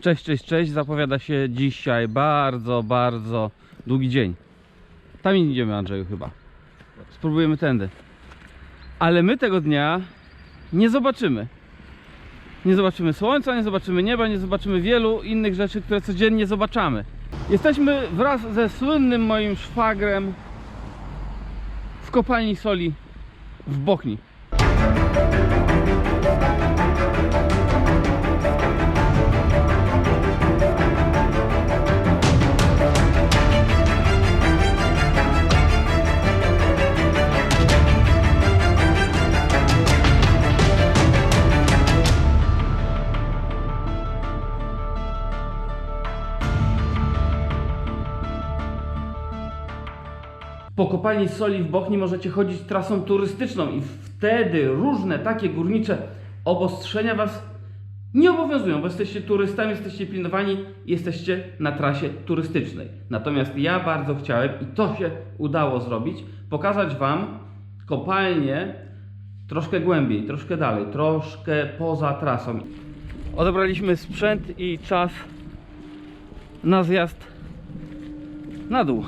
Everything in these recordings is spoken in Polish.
Cześć, cześć, cześć. Zapowiada się dzisiaj bardzo, bardzo długi dzień. Tam idziemy, Andrzeju, chyba. Spróbujemy tędy. Ale my tego dnia nie zobaczymy. Nie zobaczymy słońca, nie zobaczymy nieba, nie zobaczymy wielu innych rzeczy, które codziennie zobaczamy. Jesteśmy wraz ze słynnym moim szwagrem w kopalni soli w Bochni. Po kopalni soli w Bochni możecie chodzić trasą turystyczną i wtedy różne takie górnicze obostrzenia Was nie obowiązują, bo jesteście turystami, jesteście pilnowani, jesteście na trasie turystycznej. Natomiast ja bardzo chciałem, i to się udało zrobić, pokazać Wam kopalnię troszkę głębiej, troszkę dalej, troszkę poza trasą. Odebraliśmy sprzęt i czas na zjazd na dół.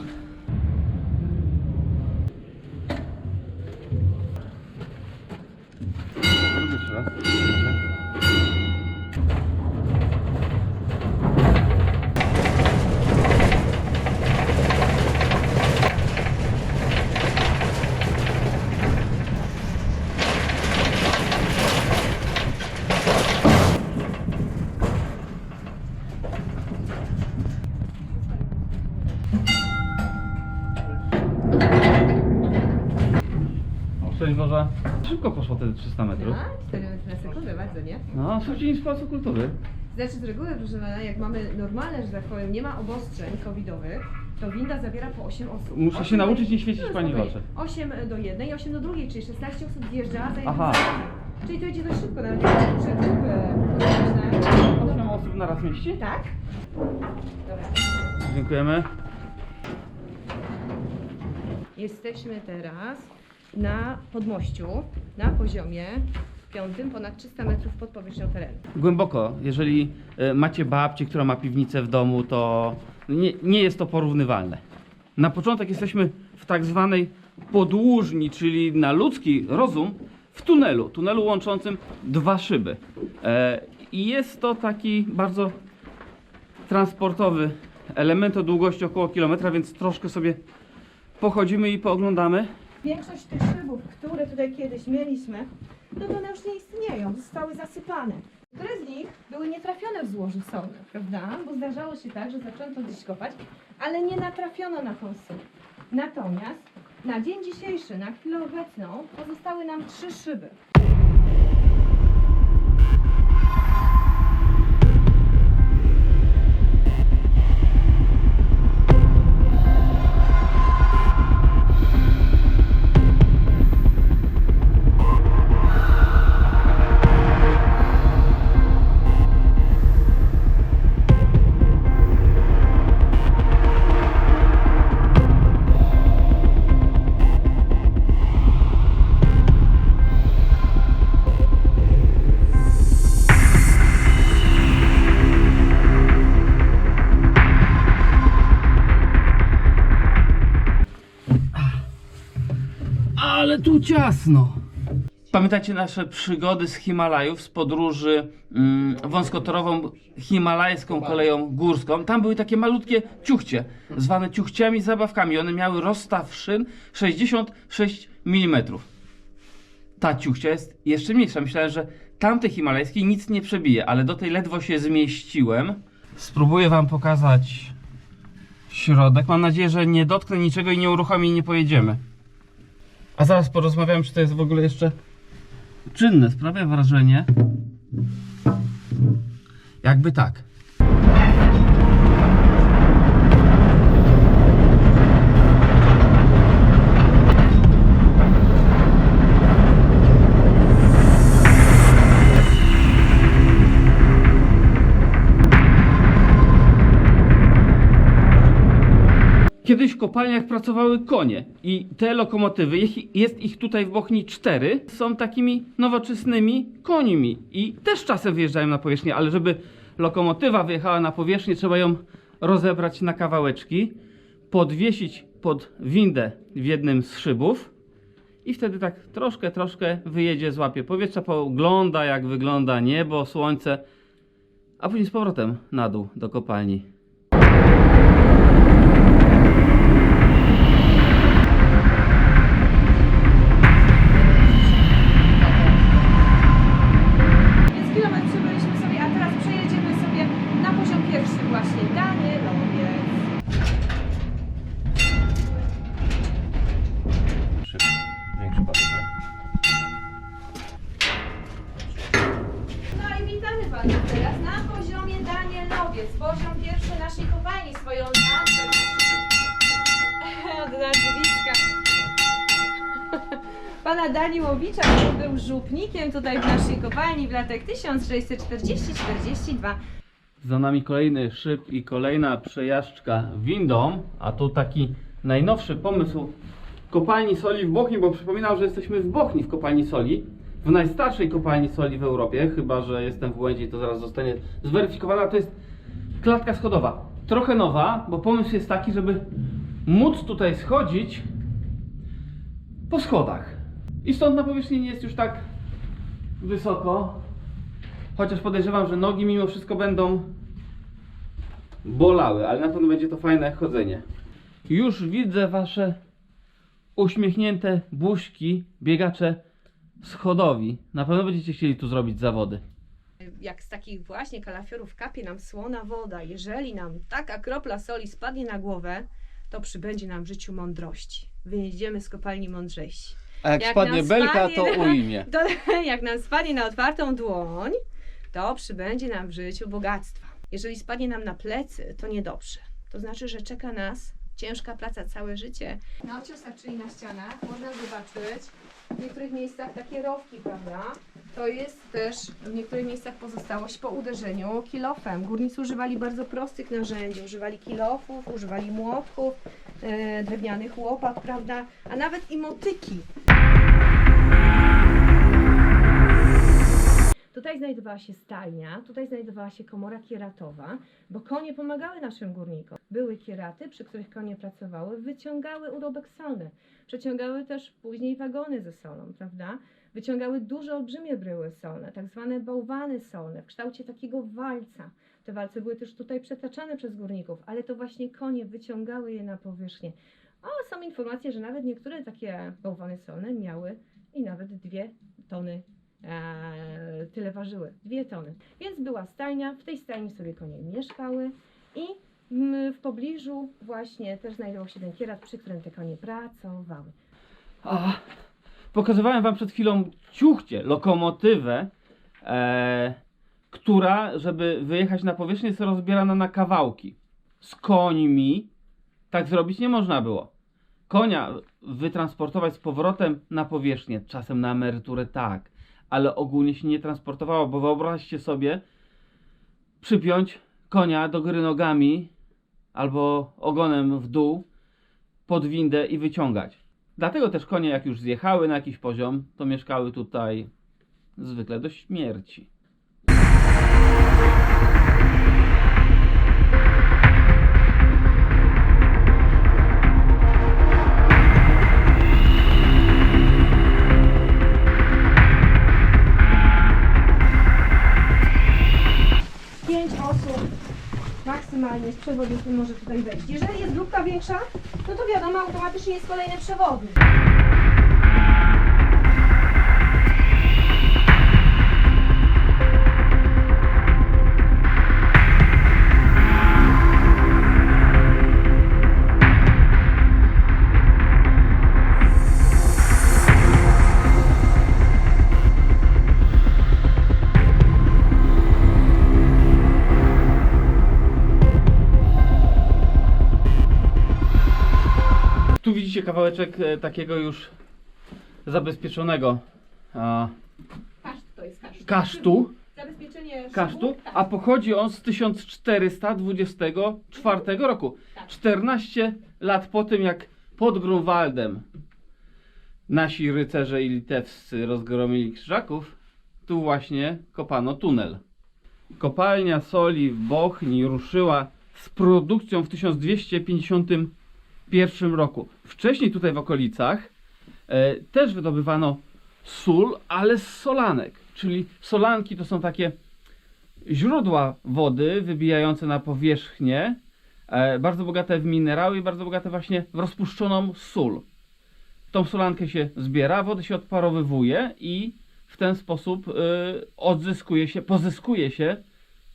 Szybko poszło te 300 metrów. Tak, 4 metry na sekundę, bardzo, nie? No, szybciej niż w Pałacu Kultury. Znaczy z reguły, proszę pana, jak mamy normalne, że tak powiem, nie ma obostrzeń covidowych, to winda zabiera po 8 osób. Muszę się nauczyć nie świecić No, pani w spokojnie. oczy. 8 do jednej i 8 do drugiej, czyli 16 osób zjeżdża za jednym Aha. Czyli to idzie dość szybko, nawet jak muszę na... 8 osób na raz mieści? Tak? Dobra. Dziękujemy. Jesteśmy teraz na podmościu, na poziomie piątym, ponad 300 metrów pod powierzchnią terenu. Głęboko. Jeżeli e, macie babcię, która ma piwnicę w domu, to nie, nie jest to porównywalne. Na początek jesteśmy w tak zwanej podłużni, czyli na ludzki rozum w tunelu. Tunelu łączącym dwa szyby. E, I jest to taki bardzo transportowy element o długości około kilometra, więc troszkę sobie pochodzimy i pooglądamy. Większość tych szybów, które tutaj kiedyś mieliśmy, no to one już nie istnieją, zostały zasypane. Które z nich były nietrafione w złożu solne, prawda? Bo zdarzało się tak, że zaczęto gdzieś kopać, ale nie natrafiono na tą sól. Natomiast na dzień dzisiejszy, na chwilę obecną, pozostały nam trzy szyby. Ciasno. Pamiętacie nasze przygody z Himalajów, z podróży mm, wąskotorową himalajską koleją górską? Tam były takie malutkie ciuchcie, zwane ciuchciami zabawkami. One miały rozstaw szyn 66 mm. Ta ciuchcia jest jeszcze mniejsza. Myślałem, że tamtej himalajskiej nic nie przebije, ale do tej ledwo się zmieściłem. Spróbuję wam pokazać środek. Mam nadzieję, że nie dotknę niczego i nie uruchomi i nie pojedziemy. A zaraz porozmawiam, czy to jest w ogóle jeszcze czynne. Sprawia wrażenie. Jakby tak. Kopalniach pracowały konie i te lokomotywy, jest ich tutaj w Bochni cztery, są takimi nowoczesnymi końmi i też czasem wyjeżdżają na powierzchnię, ale żeby lokomotywa wyjechała na powierzchnię, trzeba ją rozebrać na kawałeczki, podwiesić pod windę w jednym z szybów i wtedy tak troszkę, troszkę wyjedzie, złapie powietrza, pogląda jak wygląda niebo, słońce, a później z powrotem na dół do kopalni. Właśnie Danielowiec. Większy patyk, No i witamy Pana teraz na poziomie Danielowiec. Poziom pierwszy naszej kopalni, swoją nazwę. Od nazwiska. Pana Daniłowicza, który był żupnikiem tutaj w naszej kopalni w latach 1640-42. Za nami kolejny szyb i kolejna przejażdżka windą, a tu taki najnowszy pomysł kopalni soli w Bochni, bo przypominam, że jesteśmy w Bochni w kopalni soli, w najstarszej kopalni soli w Europie, chyba że jestem w błędzie i to zaraz zostanie zweryfikowane, a to jest klatka schodowa. Trochę nowa, bo pomysł jest taki, żeby móc tutaj schodzić po schodach. I stąd na powierzchni nie jest już tak wysoko, Chociaż podejrzewam, że nogi mimo wszystko będą bolały, ale na pewno będzie to fajne chodzenie. Już widzę wasze uśmiechnięte buźki, biegacze schodowi. Na pewno będziecie chcieli tu zrobić zawody. jak z takich właśnie kalafiorów kapie nam słona woda, jeżeli nam taka kropla soli spadnie na głowę, to przybędzie nam w życiu mądrości. Wyjedziemy z kopalni mądrzejsi. A jak, Jak spadnie belka, spadnie to ujmie. To jak nam spadnie na otwartą dłoń, to przybędzie nam w życiu bogactwa. Jeżeli spadnie nam na plecy, to niedobrze. To znaczy, że czeka nas ciężka praca całe życie. Na ociosach, czyli na ścianach, można zobaczyć w niektórych miejscach takie rowki, prawda? To jest też w niektórych miejscach pozostałość po uderzeniu kilofem. Górnicy używali bardzo prostych narzędzi. Używali kilofów, używali młotków, e, drewnianych łopat, prawda? A nawet i motyki. Tutaj znajdowała się stajnia, tutaj znajdowała się komora kieratowa, bo konie pomagały naszym górnikom. Były kieraty, przy których konie pracowały, wyciągały urobek solny. Przeciągały też później wagony ze solą, prawda? Wyciągały duże, olbrzymie bryły solne, tak zwane bałwany solne, w kształcie takiego walca. Te walce były też tutaj przetaczane przez górników, ale to właśnie konie wyciągały je na powierzchnię. A są informacje, że nawet niektóre takie bałwany solne miały i nawet dwie tony e, tyle ważyły, dwie tony. Więc była stajnia, w tej stajni sobie konie mieszkały i w pobliżu właśnie też znajdował się ten kierat, przy którym te konie pracowały. A, pokazywałem wam przed chwilą ciuchcie, lokomotywę, e, która, żeby wyjechać na powierzchnię, jest rozbierana na kawałki. Z końmi tak zrobić nie można było. Konia wytransportować z powrotem na powierzchnię, czasem na emeryturę tak, ale ogólnie się nie transportowało, bo wyobraźcie sobie, przypiąć konia do góry nogami albo ogonem w dół pod windę i wyciągać. Dlatego też konie, jak już zjechały na jakiś poziom, to mieszkały tutaj zwykle do śmierci. Przewodnikiem może tutaj wejść. Jeżeli jest grupka większa, no to wiadomo, automatycznie jest kolejny przewodnik. Kawałeczek e, takiego już zabezpieczonego a, Kaszt to jest kaszt. kasztu, Zabezpieczenie kasztu, tak. a pochodzi on z 1424 roku. Tak. 14 lat po tym, jak pod Grunwaldem nasi rycerze i litewscy rozgromili krzyżaków, tu właśnie kopano tunel. kopalnia soli w Bochni ruszyła z produkcją w 1251 roku. Wcześniej tutaj w okolicach e, też wydobywano sól, ale z solanek. Czyli solanki to są takie źródła wody wybijające na powierzchnię, e, bardzo bogate w minerały i bardzo bogate właśnie w rozpuszczoną sól. Tą solankę się zbiera, wodę się odparowywuje i w ten sposób y, odzyskuje się, pozyskuje się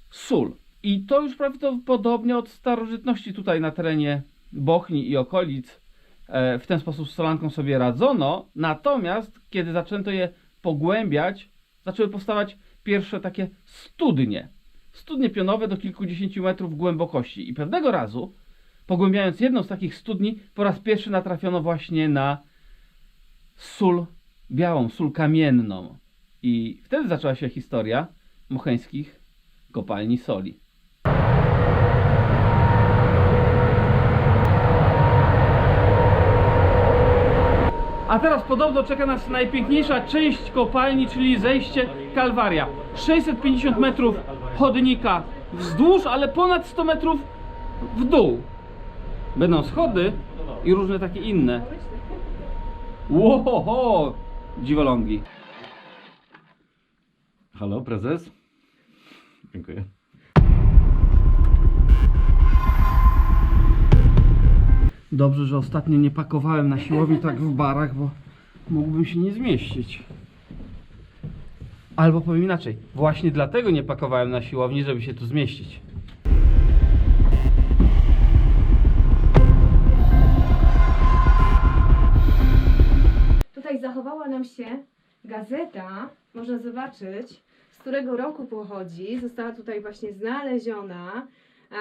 sól. I to już prawdopodobnie od starożytności tutaj na terenie Bochni i okolic e, w ten sposób z solanką sobie radzono. Natomiast kiedy zaczęto je pogłębiać, zaczęły powstawać pierwsze takie studnie. Studnie pionowe do kilkudziesięciu metrów głębokości. I pewnego razu, pogłębiając jedną z takich studni, po raz pierwszy natrafiono właśnie na sól białą, sól kamienną. I wtedy zaczęła się historia mocheńskich kopalni soli. A teraz podobno czeka nas najpiękniejsza część kopalni, czyli zejście Kalwaria. 650 metrów chodnika wzdłuż, ale ponad 100 metrów w dół. Będą schody i różne takie inne. Łohoho! Dziwolągi. Halo, prezes? Dziękuję. Dobrze, że ostatnio nie pakowałem na siłowni tak w barach, bo mógłbym się nie zmieścić. Albo powiem inaczej, właśnie dlatego nie pakowałem na siłowni, żeby się tu zmieścić. Tutaj zachowała nam się gazeta, można zobaczyć, z którego roku pochodzi. Została tutaj właśnie znaleziona. E,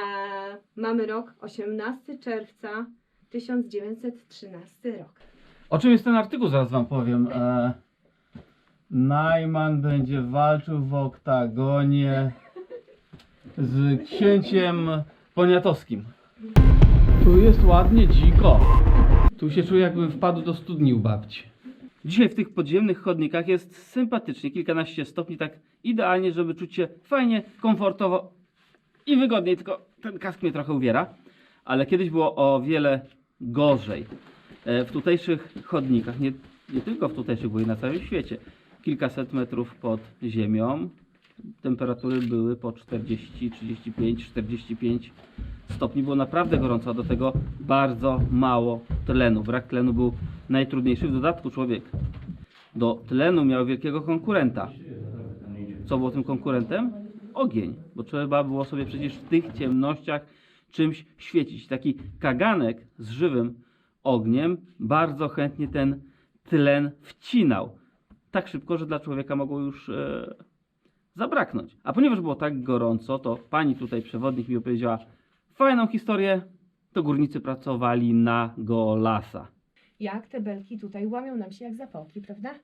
mamy rok 18 czerwca 1913 rok. O czym jest ten artykuł, zaraz wam powiem. E, Najman będzie walczył w oktagonie z księciem poniatowskim. Tu jest ładnie dziko. Tu się czuję jakbym wpadł do studni u babci. Dzisiaj w tych podziemnych chodnikach jest sympatycznie, kilkanaście stopni, tak idealnie, żeby czuć się fajnie, komfortowo i wygodniej, tylko ten kask mnie trochę uwiera. Ale kiedyś było o wiele gorzej. E, W tutejszych chodnikach, nie, nie tylko w tutejszych, bo i na całym świecie, kilkaset metrów pod ziemią, temperatury były po 40, 35, 45 stopni. Było naprawdę gorąco, a do tego bardzo mało tlenu. Brak tlenu był najtrudniejszy. W dodatku człowiek do tlenu miał wielkiego konkurenta. Co było tym konkurentem? Ogień, bo trzeba było sobie przecież w tych ciemnościach czymś świecić. Taki kaganek z żywym ogniem bardzo chętnie ten tlen wcinał. Tak szybko, że dla człowieka mogło już e, zabraknąć. A ponieważ było tak gorąco, to pani tutaj przewodnik mi opowiedziała fajną historię. To górnicy pracowali na golasa. Jak te belki tutaj łamią nam się jak zapałki, prawda?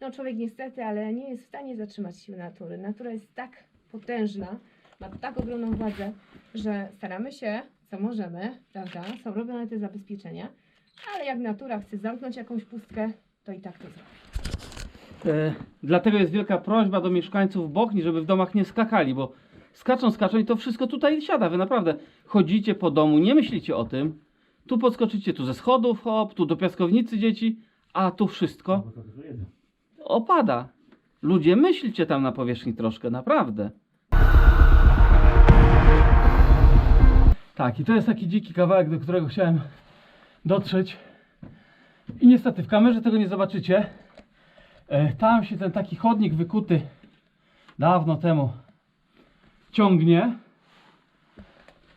No człowiek niestety, ale nie jest w stanie zatrzymać sił natury. Natura jest tak potężna, ma tak ogromną władzę, że staramy się, co możemy, prawda? Są robione te zabezpieczenia, ale jak natura chce zamknąć jakąś pustkę, to i tak to zrobi. E, dlatego jest wielka prośba do mieszkańców Bochni, żeby w domach nie skakali, bo skaczą, skaczą i to wszystko tutaj siada. Wy naprawdę chodzicie po domu, nie myślicie o tym. Tu podskoczycie, tu ze schodów, hop, tu do piaskownicy dzieci, a tu wszystko opada. Ludzie, myślcie tam na powierzchni troszkę, naprawdę. Tak, i to jest taki dziki kawałek, do którego chciałem dotrzeć. I niestety w kamerze tego nie zobaczycie. E, Tam się ten taki chodnik wykuty dawno temu ciągnie.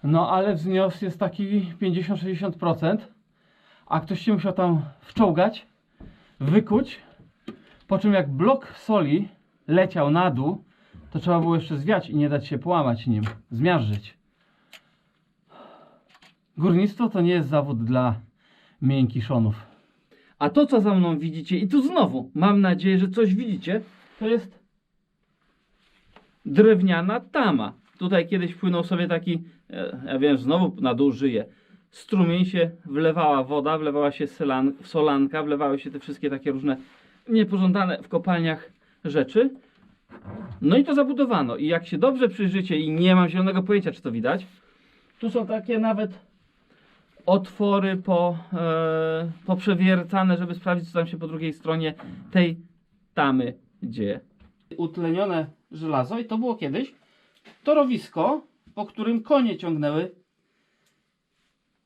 No ale wznios jest taki 50-60%. A ktoś się musiał tam wczołgać, wykuć. Po czym jak blok soli leciał na dół, to trzeba było jeszcze zwiać i nie dać się połamać nim, zmiażdżyć. Górnictwo to nie jest zawód dla miękiszonów. A to, co za mną widzicie, i tu znowu mam nadzieję, że coś widzicie, to jest drewniana tama. Tutaj kiedyś płynął sobie taki, e, ja wiem, znowu na dół żyje. Strumień się wlewała woda, wlewała się solan, solanka, wlewały się te wszystkie takie różne niepożądane w kopalniach rzeczy. No i to zabudowano. I jak się dobrze przyjrzycie i nie mam zielonego pojęcia, czy to widać, tu są takie nawet otwory po, e, poprzewiercane, żeby sprawdzić, co tam się po drugiej stronie tej tamy dzieje. Utlenione żelazo i to było kiedyś torowisko, po którym konie ciągnęły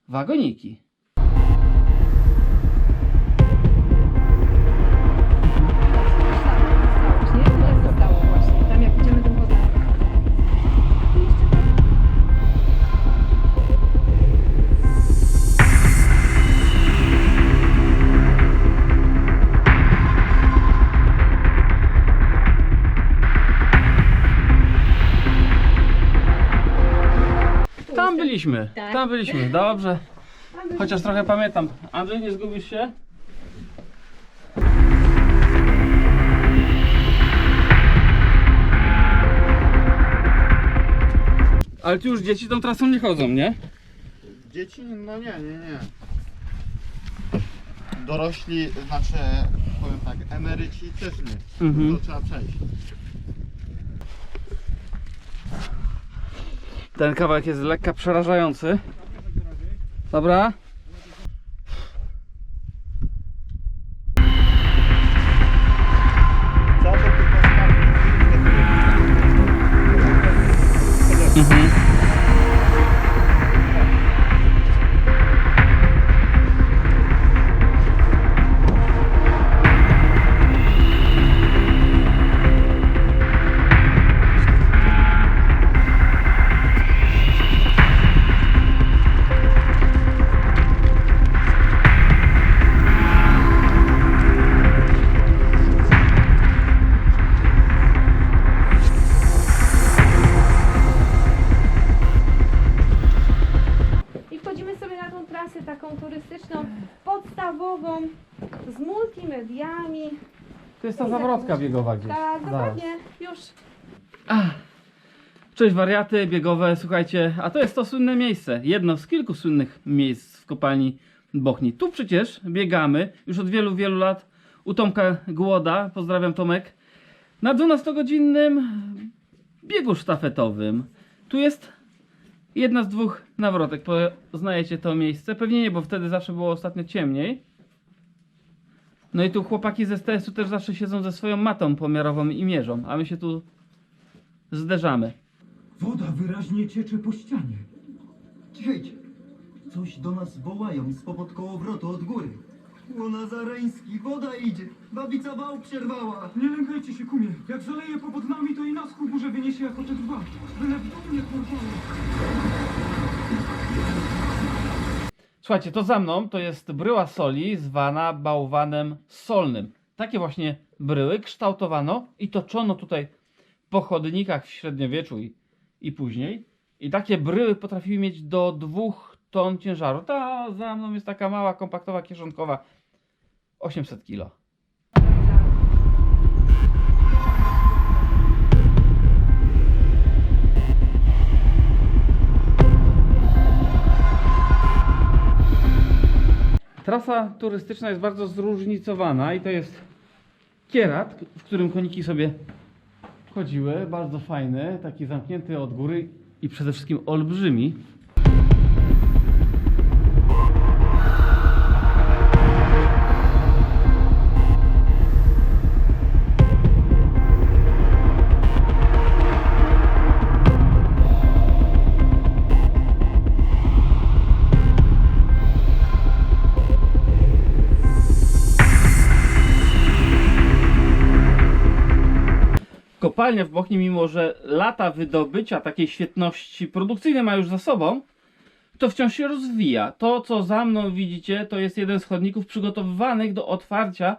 wagoniki. Byliśmy, Tak. tam byliśmy, dobrze. Chociaż trochę pamiętam. Andrzej, nie zgubisz się? Ale tu już dzieci tą trasą nie chodzą, nie? Dzieci? No nie, nie, nie. Dorośli, znaczy, powiem tak, emeryci też nie. Mhm. To trzeba przejść. Ten kawałek jest lekko przerażający. Dobra. Mhm. Zawrotka biegowa gdzieś. Tak, dokładnie, już. Ach. Cześć wariaty biegowe, słuchajcie, a to jest to słynne miejsce, jedno z kilku słynnych miejsc w kopalni Bochni. Tu przecież biegamy już od wielu, wielu lat u Tomka Głoda, pozdrawiam Tomek, na 12-godzinnym biegu sztafetowym. Tu jest jedna z dwóch nawrotek, poznajecie to miejsce, pewnie nie, bo wtedy zawsze było ostatnio ciemniej. No i tu chłopaki ze STS-u też zawsze siedzą ze swoją matą pomiarową i mierzą, a my się tu zderzamy. Woda wyraźnie ciecze po ścianie. Cichajcie! Coś do nas wołają spod kołowrotu od góry. U Nazareński, woda idzie! Babica wał przerwała! Nie lękajcie się, kumie. Jak zaleje pod nami, to i nas ku górze wyniesie jako te dwa. Byle w dół nie porwało. Słuchajcie, to za mną to jest bryła soli zwana bałwanem solnym. Takie właśnie bryły kształtowano i toczono tutaj po chodnikach w średniowieczu i, i później. I takie bryły potrafiły mieć do dwóch ton ciężaru. Ta za mną jest taka mała, kompaktowa, kieszonkowa. 800 kg. Trasa turystyczna jest bardzo zróżnicowana i to jest kierat, w którym koniki sobie chodziły. Bardzo fajny, taki zamknięty od góry i przede wszystkim olbrzymi. Kopalnia w Bochni, mimo że lata wydobycia takiej świetności produkcyjnej ma już za sobą, to wciąż się rozwija. To, co za mną widzicie, to jest jeden z chodników przygotowywanych do otwarcia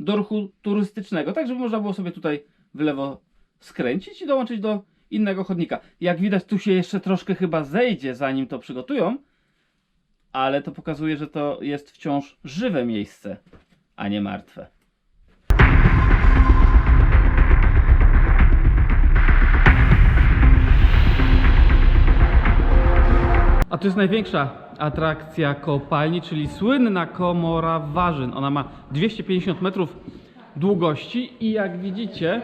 do ruchu turystycznego, tak żeby można było sobie tutaj w lewo skręcić i dołączyć do innego chodnika. Jak widać, tu się jeszcze troszkę chyba zejdzie, zanim to przygotują, ale to pokazuje, że to jest wciąż żywe miejsce, a nie martwe. A to jest największa atrakcja kopalni, czyli słynna komora warzyn. Ona ma 250 metrów długości i jak widzicie,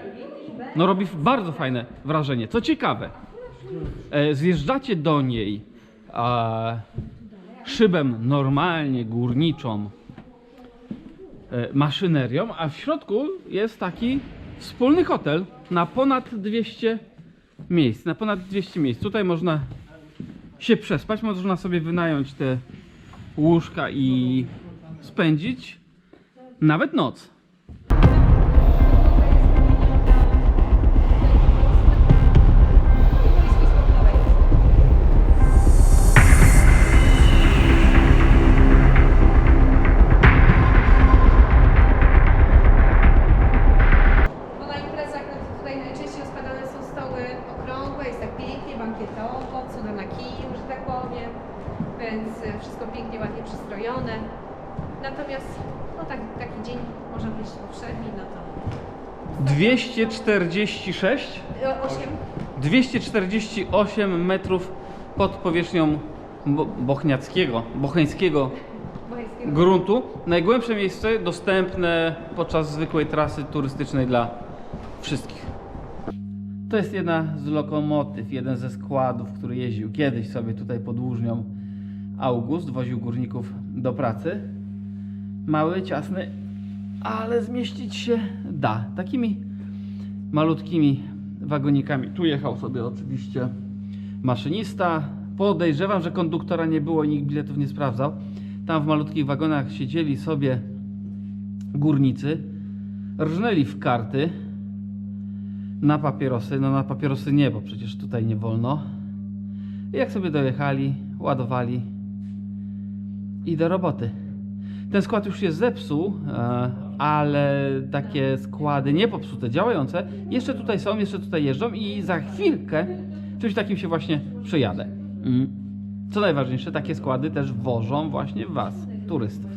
no robi bardzo fajne wrażenie. Co ciekawe, e, zjeżdżacie do niej szybem normalnie górniczą e, maszynerią, a w środku jest taki wspólny hotel na ponad 200 miejsc. Na ponad 200 miejsc. Tutaj można się przespać, można sobie wynająć te łóżka i spędzić nawet noc. 246 e, 8 248 metrów pod powierzchnią bo bochniackiego, bocheńskiego gruntu. Najgłębsze miejsce dostępne podczas zwykłej trasy turystycznej dla wszystkich. To jest jedna z lokomotyw, jeden ze składów, który jeździł kiedyś sobie tutaj pod Łużnią August, woził górników do pracy. Mały, ciasny, ale zmieścić się da. Takimi malutkimi wagonikami. Tu jechał sobie oczywiście maszynista. Podejrzewam, że konduktora nie było i nikt biletów nie sprawdzał. Tam w malutkich wagonach siedzieli sobie górnicy, rżnęli w karty na papierosy. No na papierosy nie, bo przecież tutaj nie wolno. I jak sobie dojechali, ładowali i do roboty. Ten skład już się zepsuł, e, ale takie składy niepopsute, działające, jeszcze tutaj są, jeszcze tutaj jeżdżą i za chwilkę czymś takim się właśnie przejadę. Mm. Co najważniejsze, takie składy też wożą właśnie Was, turystów.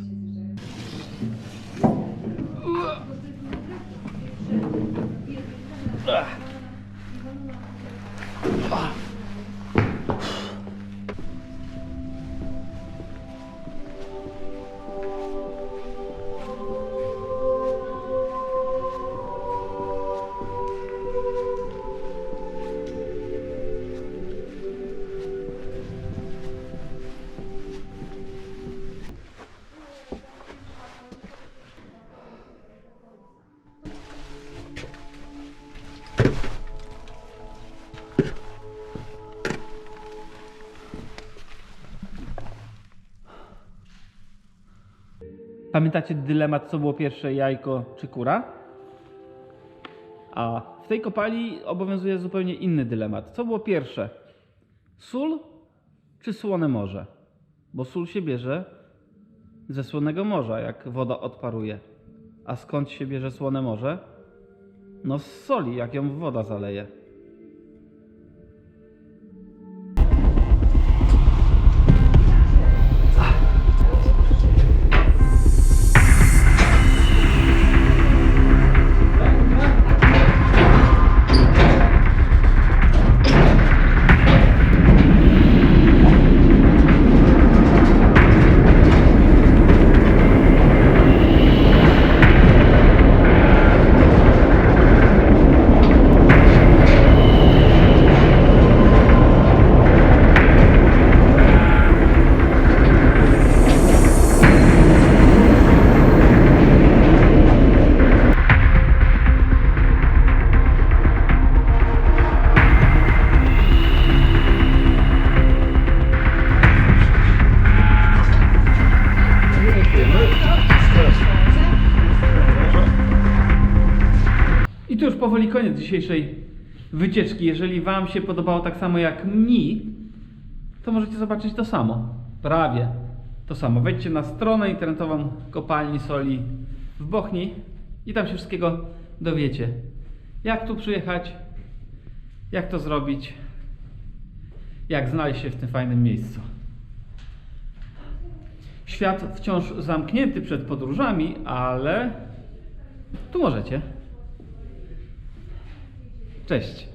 Pamiętacie dylemat, co było pierwsze, jajko czy kura? A w tej kopalni obowiązuje zupełnie inny dylemat. Co było pierwsze? Sól czy słone morze? Bo sól się bierze ze słonego morza, jak woda odparuje. A skąd się bierze słone morze? No z soli, jak ją woda zaleje. Dzisiejszej wycieczki. Jeżeli Wam się podobało tak samo jak mi, to możecie zobaczyć to samo. Prawie to samo. Wejdźcie na stronę internetową kopalni soli w Bochni i tam się wszystkiego dowiecie. Jak tu przyjechać, jak to zrobić, jak znaleźć się w tym fajnym miejscu. Świat wciąż zamknięty przed podróżami, ale tu możecie. Cześć.